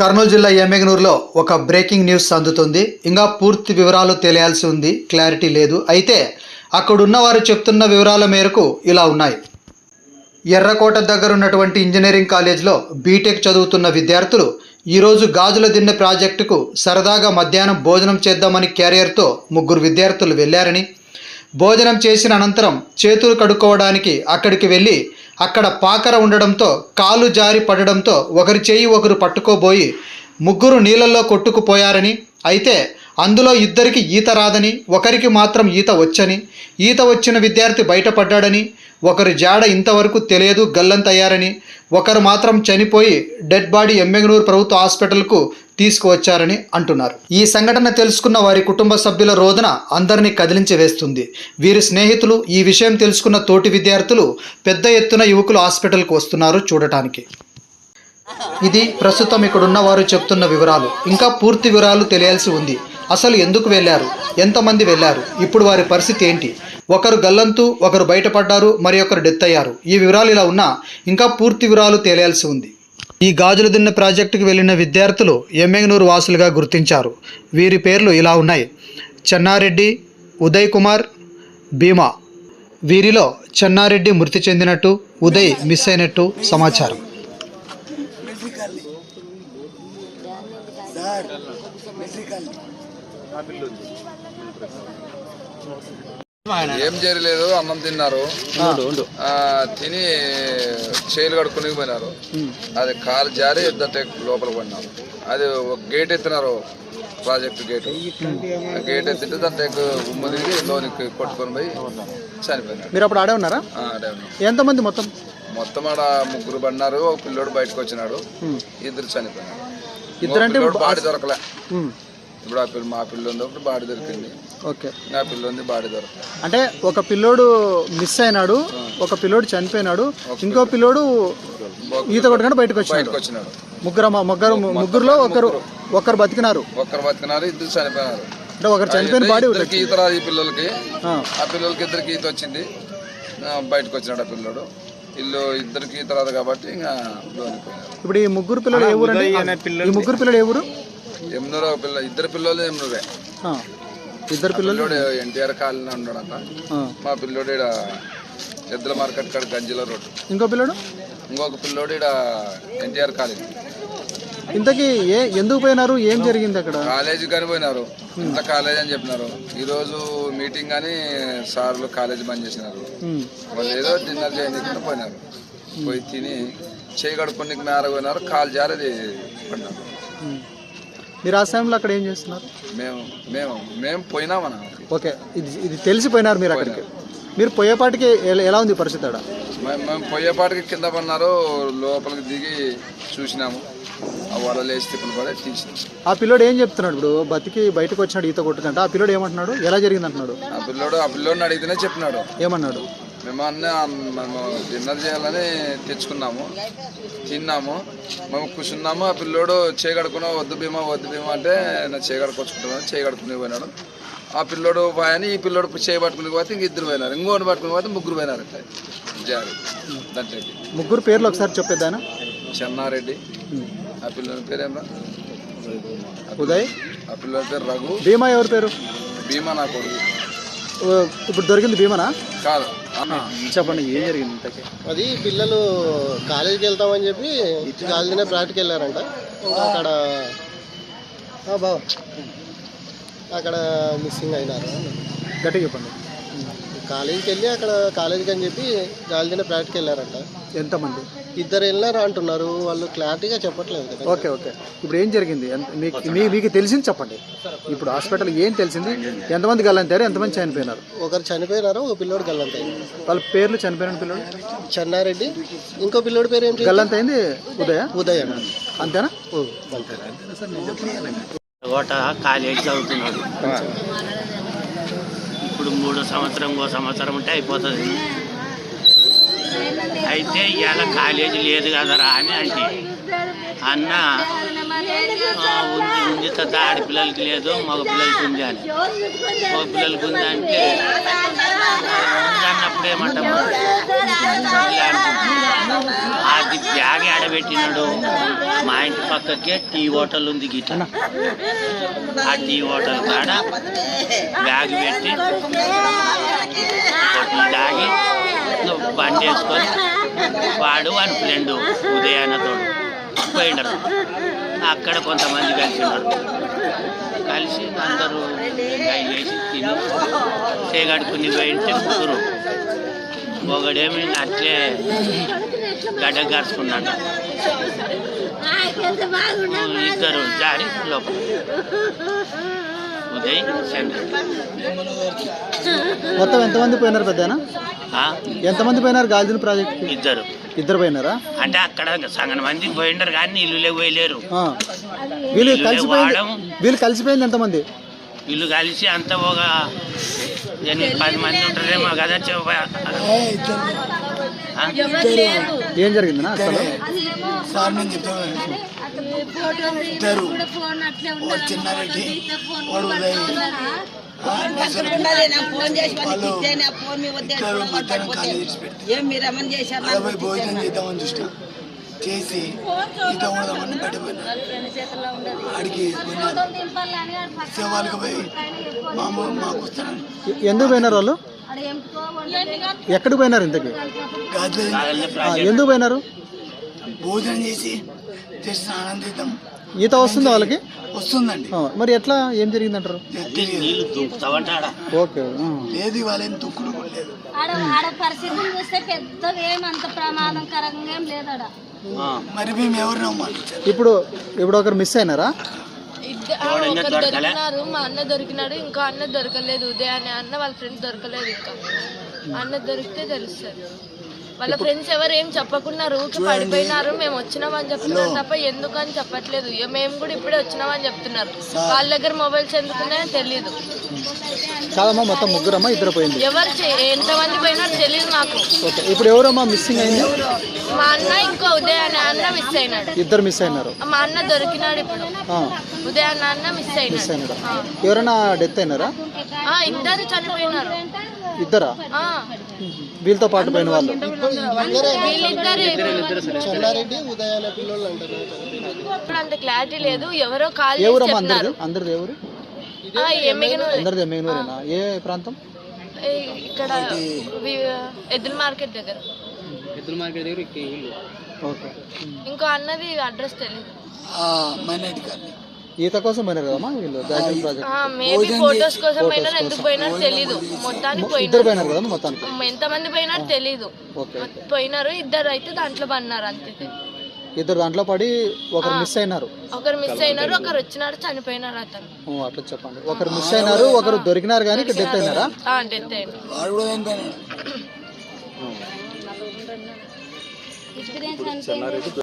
కర్నూలు జిల్లా ఎమ్మెగనూరులో ఒక breaking news అందుతుంది. ఇంకా పూర్తి వివరాలు తెలియాల్సి ఉంది. క్లారిటీ లేదు. అయితే అక్కడున్న వారు చెప్తున్న వివరాల మేరకు ఇలా ఉన్నాయి. ఎర్రకోట దగ్గర ఉన్నటువంటి ఇంజనీరింగ్ కాలేజ్లో బీటెక్ చదువుతున్న విద్యార్థులు ఈరోజు గాజుల దిన్నె ప్రాజెక్టుకు సరదాగా మధ్యాహ్నం భోజనం చేద్దామని క్యారియర్తో ముగ్గురు విద్యార్థులు వెళ్ళారని భోజనం చేసిన అనంతరం చేతులు కడుక్కోవడానికి అక్కడికి వెళ్ళి అక్కడ పాకర ఉండడంతో కాలు జారి పడడంతో ఒకరి చేయి ఒకరు పట్టుకోబోయి ముగ్గురు నీళ్ళల్లో కొట్టుకుపోయారని అయితే అందులో ఇద్దరికి ఈత రాదని ఒకరికి మాత్రం ఈత వచ్చని ఈత వచ్చిన విద్యార్థి బయటపడ్డాడని ఒకరి జాడ ఇంతవరకు తెలియదు గల్లంతయ్యారని ఒకరు మాత్రం చనిపోయి డెడ్ బాడీ ఎమ్మెగనూరు ప్రభుత్వ హాస్పిటల్కు తీసుకువచ్చారని అంటున్నారు. ఈ సంఘటన తెలుసుకున్న వారి కుటుంబ సభ్యుల రోదన అందరినీ కదిలించి వేస్తుంది. వీరి స్నేహితులు ఈ విషయం తెలుసుకున్న తోటి విద్యార్థులు పెద్ద ఎత్తున యువకులు హాస్పిటల్కు వస్తున్నారు చూడటానికి. ఇది ప్రస్తుతం ఇక్కడున్న వారు చెప్తున్న వివరాలు. ఇంకా పూర్తి వివరాలు తెలియాల్సి ఉంది. అసలు ఎందుకు వెళ్ళారు? ఎంతమంది వెళ్ళారు? ఇప్పుడు వారి పరిస్థితి ఏంటి? ఒకరు గల్లంతు ఒకరు బయటపడ్డారు మరి ఒకరు డెత్ అయ్యారు. ఈ వివరాలు ఇలా ఉన్నా ఇంకా పూర్తి వివరాలు తేలియాల్సి ఉంది. ఈ గాజులు దిన్న ప్రాజెక్టుకు వెళ్ళిన విద్యార్థులు ఎమ్మెగనూరు వాసులుగా గుర్తించారు. వీరి పేర్లు ఇలా ఉన్నాయి. చెన్నారెడ్డి ఉదయ్ కుమార్ భీమా. వీరిలో చెన్నారెడ్డి మృతి చెందినట్టు ఉదయ్ మిస్ అయినట్టు సమాచారం. ఏం జరగలేదు అన్నం తిన్నారు. ఆ, తిని చేలు కడుక్కుని పోయినారు. అది కాలు జారి ఇద్దరు లోపల పడినారు అది ఒక గేట్ ఎత్తినారు ప్రాజెక్ట్ గేట్ గేట్ ఎత్తితే దాని టెక్ ఉమ్మ దిగి లోనికి కొట్టుకొని పోయి చనిపోయినారు. మీరు అప్పుడు ఆడే ఉన్నారా? ఆ, అదే ఉన్నాం. ఎంతమంది మొత్తం? మొత్తం ఆడ ముగ్గురు పడినారు ఒక పిల్లోడు బయటకు వచ్చినాడు. ఇద్దరు చనిపోయినారు. ఇద్దరంటే పిల్లోడు బాడీ దొరకలే. ఇప్పుడు ఆ పిల్ల మా పిల్ల ఉంది ఒకటి బాడీ దొరికింది. ఓకే. నా పిల్ల ఉంది బాడీ దొరకలే అంటే ఒక పిల్లోడు మిస్ అయినాడు ఒక పిల్లోడు చనిపోయినాడు ఇంకో పిల్లోడు ఈత కొట్టుకుంటే బయటకు బయటకు వచ్చినాడు ముగ్గురు ముగ్గురు ముగ్గురులో ఒకరు ఒకరు బతికినారు. ఒక్కరు బతికినారు ఇద్దరు చనిపోయినారు. అంటే ఒకరు చనిపోయిన బాడీ ఇద్దరికి ఈత రాదు ఈ పిల్లలకి. ఆ, ఆ పిల్లలకి ఇద్దరికి ఈత వచ్చింది. ఆ, బయటకు వచ్చినాడు ఆ పిల్లడు. ఇల్లు ఇద్దరికి ఈత రాదు కాబట్టి ఇంకా లోనికి పోయినారు. ఇప్పుడు ఈ ముగ్గురు పిల్లలు ఏ ఊరు ఈ ముగ్గురు పిల్లలు ఏ ఊరు? ఎమ్నూరు ఒక పిల్ల ఇద్దరు పిల్లలు ఎమ్నూరే. ఇద్దరు పిల్లలు? ఎన్టీఆర్ కాలనీ ఉన్నాడంట ఆ, మా పిల్లోడు ఈడ ఎద్దుల మార్కెట్ కాడ గంజిల రోడ్డు ఇంకో పిల్లోడు? ఇంకొక పిల్లోడు ఈడ ఎన్టీఆర్ కాలేజీ ఇంతకీ ఏ ఎందుకు పోయినారు? ఏం జరిగింది అక్కడ? కాలేజీ కానీ పోయినారు. ఇంత కాలేజ్ అని చెప్పినారు. ఈరోజు మీటింగ్ అని సార్లు కాలేజీ బంద్ చేసినారు. వాళ్ళు ఏదో డిన్నర్ చేయడానికి పోయినారు. పోయి తిని చేయి కడుక్కొని మేర పోయినారు కాలు జారది పడినారు. మీరు ఆ సమయంలో అక్కడ ఏం చేస్తున్నారు? మేము మేము మేము పోయినామన్న. ఓకే ఇది ఇది తెలిసిపోయినారు మీరు అక్కడికి. మీరు పోయేపాటికి ఎలా- ఎలా ఉంది పరిస్థితి అక్కడ? మేము మేము పోయేపాటికి కింద పడినారు లోపలికి దిగి చూసినాము. ఆ వల లేచి తిప్పులు పడే తీసినాం. ఆ పిల్లోడు ఏం చెప్తున్నాడు ఇప్పుడు? బతికి బయటకు వచ్చినాడు ఈత కొట్టుకంటే ఆ పిల్లోడు ఏమంటున్నాడు? ఎలా జరిగింది అంటున్నాడు ఆ పిల్లోడు ఆ పిల్లోడిని అడిగితేనే చెప్పినాడు. ఏమన్నాడు? మేము అన్న మేము డిన్నర్ చేయాలని తెచ్చుకున్నాము. తిన్నాము. మేము కూర్చున్నాము. ఆ పిల్లోడు చేయగడుకున్నా వద్దు భీమా వద్దు భీమా అంటే నా చేయగడుకొచ్చుకుంటున్నాను చేయగడుకుని పోయినాడు. ఆ పిల్లోడు పోయని. ఈ పిల్లోడు చేయి పట్టుకుని పోతే ఇంక ఇద్దరు పోయినారు. ఇంకోటి పట్టుకుని పోతే ముగ్గురు పోయినారు అట్లా. జారి. దాంట్లోకి ముగ్గురు పేర్లు ఒకసారి చెప్పేద్దానా చెన్నారెడ్డి. ఆ పిల్లోని పేరు ఏమరా ఉదయ్. ఆ పిల్లోని పేరు రఘు. భీమా ఎవరి పేరు? భీమా నా కొడుకు. ఇప్పుడు దొరికింది భీమనా? కాదు. అన్న చెప్పండి ఏం జరిగింది ఇంతకీ? అది పిల్లలు కాలేజీకి వెళ్తామని చెప్పి కాలేజీనే ప్రాక్టికి వెళ్ళారంట. అక్కడ బావ అక్కడ మిస్సింగ్ అయినారు. గట్టిగా చెప్పండి. కాలేజీకి వెళ్ళి అక్కడ కాలేజీకి అని చెప్పి గాలిదిన ప్రాక్టికి వెళ్ళారంట. ఎంతమంది? ఇద్దరు వెళ్ళారు అంటున్నారు. వాళ్ళు క్లారిటీగా చెప్పట్లేదు కదా. Okay okay. ఇప్పుడు ఏం జరిగింది? ఎంత- మీకు మీ- మీకు తెలిసింది చెప్పండి. ఇప్పుడు హాస్పిటల్ ఏం తెలిసింది? ఎంతమంది గల్లంతారు ఎంతమంది చనిపోయినారు? ఒకరు చనిపోయినారు ఒక పిల్లోడు గల్లంతైంది వాళ్ళ పేర్లు చనిపోయిన పిల్లలు చెన్నారెడ్డి. ఇంకో పిల్లోడి పేరు ఏంటి గల్లంతైంది ఉదయ? ఉదయం. అంతేనా? అంతే కోట కాలేజ్ చదువుతున్నాడు. ఇప్పుడు మూడో సంవత్సరం ఇంకో సంవత్సరం ఉంటే అయిపోతుంది. అయితే ఇవాళ కాలేజీ లేదు కదరా అని అంటే. అన్న ఉంది ఉంది తాత ఆడపిల్లలకి లేదు మగ పిల్లలకి ఉంది అని. మగ పిల్లలకి ఉంది అంటే అన్నప్పుడు ఏమంటాము? అది బ్యాగ్ ఆడబెట్టినాడు మా ఇంటి పక్కకే టీ హోటల్ ఉంది గిట్ట ఆ టీ హోటల్ కాడ బ్యాగ్ పెట్టి బండి వేసుకొని వాడు వాడి ఫ్రెండ్ ఉదయాన్నతోడు పోయినారు. అక్కడ కొంతమంది కలిసి ఉన్నారు. కలిసి అందరూ వేసి తిని చేయగడుకుని పోయింటే ముగ్గురు ఒకడేమి అట్లే గడ్డ గార్చుకున్నాడు. ఇద్దరు జారి లోపల. ఉదయ్ మొత్తం ఎంతమంది పోయినారు పెద్దనా? ఆ, ఎంతమంది పోయినారు గాలిదిన ప్రాజెక్ట్ ఇద్దరు. ఇద్దరు పోయినారా? అంటే అక్కడ సగం మంది పోయిండరు కానీ ఇల్లు పోయలేరు. ఆ. వీళ్ళు కలిసిపోయింది వాడడం. వీళ్ళు కలిసిపోయింది ఎంతమంది? ఇల్లు కలిసి అంత ఒక ఎనిమిది పది మంది ఉంటారేమో కదా చెప్ప- ఆ? ఏం జరిగిందనా అసలు? సార్ నేను చెప్తాను ఇద్దరు. చిన్నారెడ్డి వాడు ఉదయ్. వాళ్ళు ఇద్దరు మధ్యాహ్నం ఖాళీ చేసి భోజనం చేద్దామని చూసిన. చేసి ఈత కొడదామని బయటపోయినా అడిగి పోయినారు సేవాలకు పోయి మా అమ్మ మాకు వస్తానని ఎ- ఎందుకు పోయినారు వాళ్ళు? ఎక్కడికి పోయినారు ఇంతకి? ఎందుకు పోయినారు? భోజనం చేసి చేద్దాం. ఈత వస్తుందా వాళ్ళకి? వస్తుందండి. మరి ఎట్లా ఏం నీళ్ళు దూకుతావంటాడా? ఓకే. లేదు ఇవాళ ఏం లేదు. ఆడ ఆడ పరిస్థితిని చూస్తే పెద్దగా ఏం అంత ప్రమాదకరంగా ఏం లేదు మరి మేము ఎవరు ఇప్పుడు ఇప్పుడు ఒకరు మిస్ అయినారా? దొరికినారు మా అన్న దొరికినాడు ఇంకా అన్న దొరకలేదు ఉదయ్ అనే అన్న వాళ్ళ ఫ్రెండ్స్ దొరకలేదు ఇంకా. అన్న దొరికితే తెలుస్తుంది. వాళ్ళ ఫ్రెండ్స్ ఎవరు ఏం చెప్పకుండా ఊరికి పడిపోయినారు మేము వచ్చినామని చెప్తున్నారు తప్ప ఎందుకు అని చెప్పట్లేదు మేము కూడా ఇప్పుడే వచ్చినామని చెప్తున్నారు. వాళ్ళ దగ్గర మొబైల్స్ ఎందుకున్నాయో తెలియదు కాదమ్మా మొత్తం ముగ్గురమ్మా ఇద్దరు పోయింది ఎవరు ఎంతమంది పోయినారో తెలియదు నాకు ఓకే ఇప్పుడు ఎవరమ్మా మిస్సింగ్ అయింది? మా అన్న ఉదయ్ అనే అన్న మిస్ అయినాడు. ఇద్దరు మిస్ అయినారు. మా అన్న దొరికినాడు ఇప్పుడు. ఆ, ఉదయ్ అన్న మిస్ మిస్ అయినాడు? అయినారు ఎవరైనా డెత్ అయినారా? ఆ, ఇద్దరు చనిపోయినారు. ఇద్దరా? ఆ, వీళ్ళతో పాటు పోయిన వాళ్ళు? వీళ్ళిద్దరు ఇప్పుడు. చెన్నారెడ్డి ఉదయ అనే పిల్లలు అంటారు. ఇప్పుడు అంత క్లారిటీ లేదు. ఎవరో కాల్ చేసి ఎవరమ్మా చెప్తున్నారు అందరిది అందరిది ఎవరు ఆ, ఎమ్మిగనూరు. అందరిది ఎమ్మెగనూరేనా? ఏ ప్రాంతం? ఏ, ఇక్కడ వి- ఎద్దుల మార్కెట్ దగ్గర. ఓకే ఇంకో అన్నది అడ్రస్ తెలియదు మైనార్టీ ఈత కోసం పోయినారు కదమ్మా వీళ్ళు? గాజుల ప్రాజెక్ట్. మేబీ ఫొటోస్ కోసం పోయినారు ఎందుకు పోయినారు తెలీదు. మొత్తానికి ఇద్దరు పోయినారు. పోయినారు కదా మొత్తానికి? ఎంత మంది పోయినారు తెలీదు. ఓకే పోయినారు ఇద్దరు అయితే దాంట్లో పన్నారు అంతే. ఇద్దరు దాంట్లో పడి ఒకరు మిస్ అయినారు. ఒకరు మిస్ అయినారు ఒకరు వచ్చినారు చనిపోయినారు అతను. ఓ, అట్లా చెప్పండి. ఒకరు మిస్ అయినారు ఒకరు దొరికినారు కానీ డెత్ అయినారా? డెత్ అయినారు. ఎక్స్పీరియన్స్ అంటే